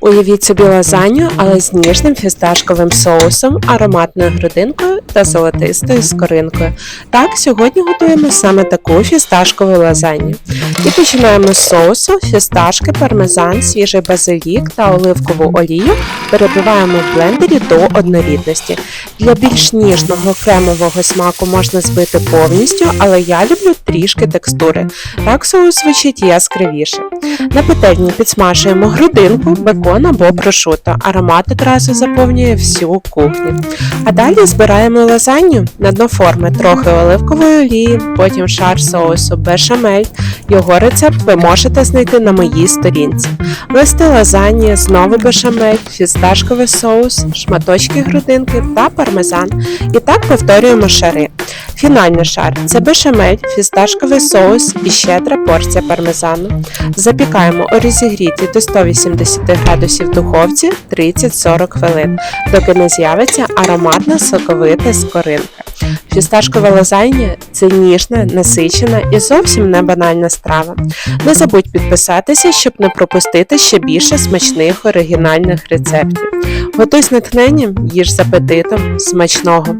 Уявіть собі лазанью, але з ніжним фісташковим соусом, ароматною грудинкою та золотистою скоринкою. Так, сьогодні готуємо саме таку фісташкову лазанью. І починаємо з соусу, фісташки, пармезан, свіжий базилік та оливкову олію перебиваємо в блендері до однорідності. Для більш ніжного кремового смаку можна збити повністю, але я люблю трішки текстури. Так соус звучить яскравіше. На пательні підсмажуємо грудинку, бекон або прошуто. Аромат одразу заповнює всю кухню. А далі збираємо лазанью на дно форми, трохи оливкової олії, потім шар соусу бешамель. Його рецепт ви можете знайти на моїй сторінці. Листи лазаньї, знову бешамель, фісташковий соус, шматочки грудинки та пармезан. І так повторюємо шари. Фінальний шар це бешамель, фісташковий соус і щедра порція пармезану. Запікаємо у розігріті до 180 градусів духовці 30-40 хвилин, доки не з'явиться ароматна соковита скоринка. Фісташкова лазанья – це ніжна, насичена і зовсім не банальна страва. Не забудь підписатися, щоб не пропустити ще більше смачних оригінальних рецептів. Готуй з натхненням, їж з апетитом, смачного!